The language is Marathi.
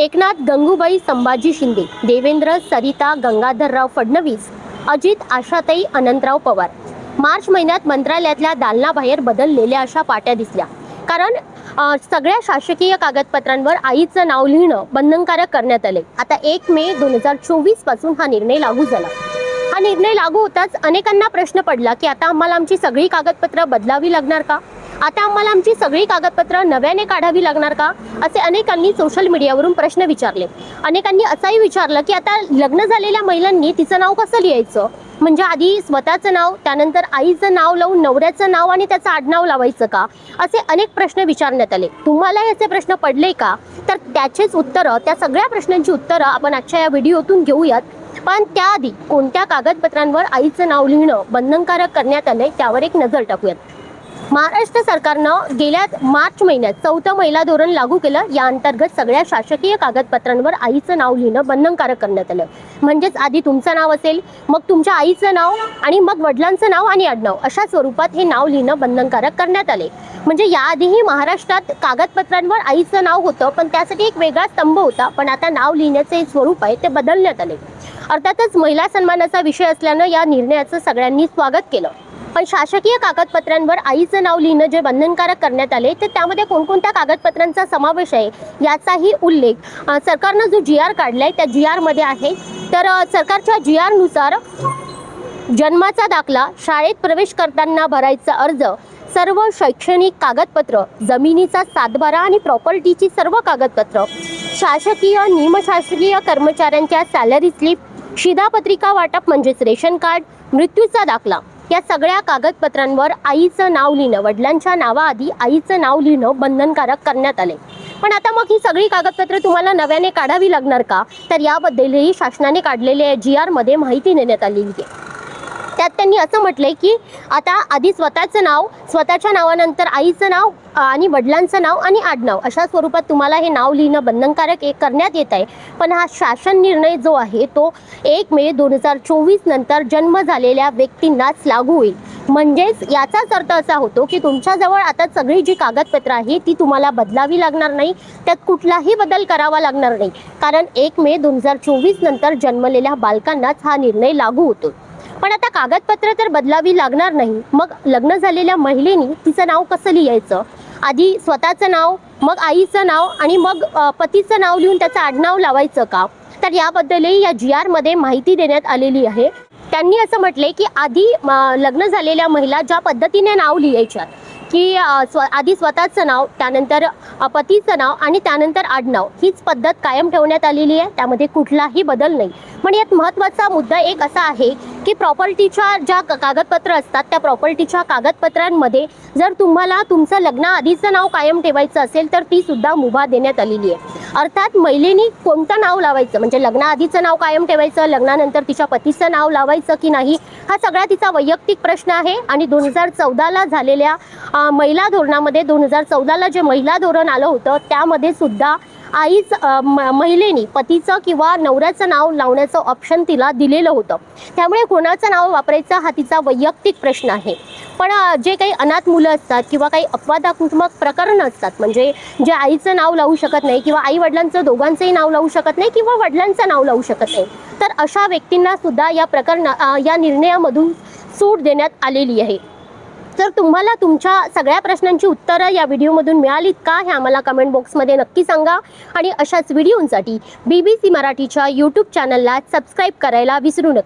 एकनाथ गंगूबाई संभाजी शिंदे देवेंद्र सरिता गंगाधरराव फडणवीस अजित आशाताई अनंतराव पवार. मार्च महिन्यात मंत्रालयातल्या दालनाबाहेर बदललेल्या अशा पाट्या दिसल्या. कारण सगळ्या शासकीय कागदपत्रांवर आईचं नाव लिहिणं बंधनकारक करण्यात आले. आता एक मे दोन हजार चोवीसपासून हा निर्णय लागू झाला. हा निर्णय लागू होताच अनेकांना प्रश्न पडला की आता आम्हाला आमची सगळी कागदपत्र बदलावी लागणार का? आता आम्हाला आमची सगळी कागदपत्र नव्याने काढावी लागणार का? असे अनेकांनी सोशल मीडियावरून प्रश्न विचारले. अनेकांनी असाही विचारलं की आता लग्न झालेल्या महिलांनी तिचं नाव कसं लिहायचं? म्हणजे आधी स्वतःचं नाव त्यानंतर आईचं नाव लावून नवऱ्याचं नाव आणि त्याचं आडनाव लावायचं का? असे अनेक प्रश्न विचारण्यात आले. तुम्हाला याचे प्रश्न पडले का? तर त्याचेच उत्तरं त्या सगळ्या प्रश्नांची उत्तरं आपण आजच्या या व्हिडिओतून घेऊयात. पण त्याआधी कोणत्या कागदपत्रांवर आईचं नाव लिहिणं बंधनकारक करण्यात आलंय त्यावर एक नजर टाकूयात. महाराष्ट्र सरकारनं गेल्या मार्च महिन्यात चौथं महिला धोरण लागू केलं. या अंतर्गत सगळ्या शासकीय कागदपत्रांवर आईचं नाव लिहिणं बंधनकारक करण्यात आलं. म्हणजेच आधी तुमचं नाव असेल मग तुमच्या आईचं नाव आणि मग वडिलांचं नाव आणि आडनाव अशा स्वरूपात हे नाव लिहिणं बंधनकारक करण्यात आले. म्हणजे याआधीही महाराष्ट्रात कागदपत्रांवर आईचं नाव होतं पण त्यासाठी एक वेगळा स्तंभ होता. पण आता नाव लिहिण्याचे स्वरूप आहे ते बदलण्यात आले. अर्थातच महिला सन्मानाचा विषय असल्यानं या निर्णयाचं सगळ्यांनी स्वागत केलं. पण शासकीय कागदपत्रांवर आईचं नाव लिहिणं जे बंधनकारक करण्यात आले तर त्यामध्ये कोणकोणत्या कागदपत्रांचा समावेश आहे याचाही उल्लेख सरकारनं जो जी आर काढलाय त्या जी आरमध्ये आहे. तर सरकारच्या जी आरनुसार जन्माचा दाखला शाळेत प्रवेश करताना भरायचा अर्ज सर्व शैक्षणिक कागदपत्र जमिनीचा सातबारा आणि प्रॉपर्टीची सर्व कागदपत्र शासकीय निमशासकीय कर्मचाऱ्यांच्या सॅलरी स्लिप शिधापत्रिका वाटप म्हणजेच रेशन कार्ड मृत्यूचा दाखला. या सगळ्या कागदपत्रांवर आईचं नाव लिहिणं वडिलांच्या नावाआधी आईचं नाव लिहिणं बंधनकारक करण्यात आले. पण आता मग ही सगळी कागदपत्रं तुम्हाला नव्याने काढावी लागणार का? तर याबद्दलही शासनाने काढलेल्या जी आरमध्ये माहिती देण्यात आलेली आहे. त्यात त्यांनी असं म्हटलंय की आता आधी स्वतःचं नाव स्वतःच्या नावानंतर आईचं नाव आणि वडिलांचं नाव आणि आडनाव अशा स्वरूपात तुम्हाला हे नाव लिहिणं बंधनकारक एक करण्यात येत आहे. पण हा शासन निर्णय जो आहे तो एक मे दोन हजार चोवीस नंतर जन्म झालेल्या व्यक्तींनाच लागू होईल. म्हणजेच याचाच अर्थ असा होतो की तुमच्याजवळ आता सगळी जी कागदपत्र आहे ती तुम्हाला बदलावी लागणार नाही. त्यात कुठलाही बदल करावा लागणार नाही. कारण एक मे दोन हजार चोवीस नंतर जन्मलेल्या बालकांनाच हा निर्णय लागू होतो. पण आता कागदपत्र तर बदलावी लागणार नाही. मग लग्न झालेल्या महिलेनी तिचं नाव कसं लिहायचं? आधी स्वतःचं नाव मग आईचं नाव आणि मग पतीचं नाव लिहून त्याचं आडनाव लावायचं का? तर याबद्दलही या जी आरमध्ये माहिती देण्यात आलेली आहे. त्यांनी असं म्हटलंय की आधी लग्न झालेल्या महिला ज्या पद्धतीने नाव लिहायच्या की स्व आधी स्वतःचं नाव त्यानंतर पतीचं नाव आणि त्यानंतर आडनाव हीच पद्धत कायम ठेवण्यात आलेली आहे. त्यामध्ये कुठलाही बदल नाही. पण यात महत्त्वाचा मुद्दा एक असा आहे की प्रॉपर्टीच्या ज्या कागदपत्र असतात त्या प्रॉपर्टीच्या कागदपत्रांमध्ये जर तुम्हाला तुमचं लग्न आधीचं नाव कायम ठेवायचं असेल तर ती सुद्धा मुभा देण्यात आलेली आहे. अर्थात महिलेनी कोणतं नाव लावायचं? म्हणजे लग्नाआधीचं नाव कायम ठेवायचं लग्नानंतर तिच्या पतीचं नाव लावायचं की नाही? हा सगळा तिचा वैयक्तिक प्रश्न आहे आणि दोन हजार चौदाला झालेल्या महिला धोरणामध्ये दोन हजार चौदाला जे महिला धोरण आलं होतं त्यामध्ये सुद्धा आईच म- महिलेनी पतीचं किंवा नवऱ्याचं नाव लावण्याचं ऑप्शन तिला दिलेलं होतं. त्यामुळे कोणाचं नाव वापरायचं हा तिचा वैयक्तिक प्रश्न आहे. पण जे काही अनाथ मुलं असतात किंवा काही अपवादात्मक प्रकरणं असतात म्हणजे जे आईचं नाव लावू शकत नाही किंवा आई वडिलांचं दोघांचंही नाव लावू शकत नाही किंवा वडिलांचं नाव लावू शकत नाही तर अशा व्यक्तींना सुद्धा या प्रकरणा या निर्णयामधून सूट देण्यात आलेली आहे. तर तुम्हाला तुमच्या सगळ्या प्रश्नांची उत्तरं या व्हिडिओमधून मिळालीत का हे आम्हाला कमेंट बॉक्समध्ये नक्की सांगा. आणि अशाच व्हिडिओंसाठी बी बी सी मराठीच्या यूट्यूब चॅनलला सबस्क्राईब करायला विसरू नका.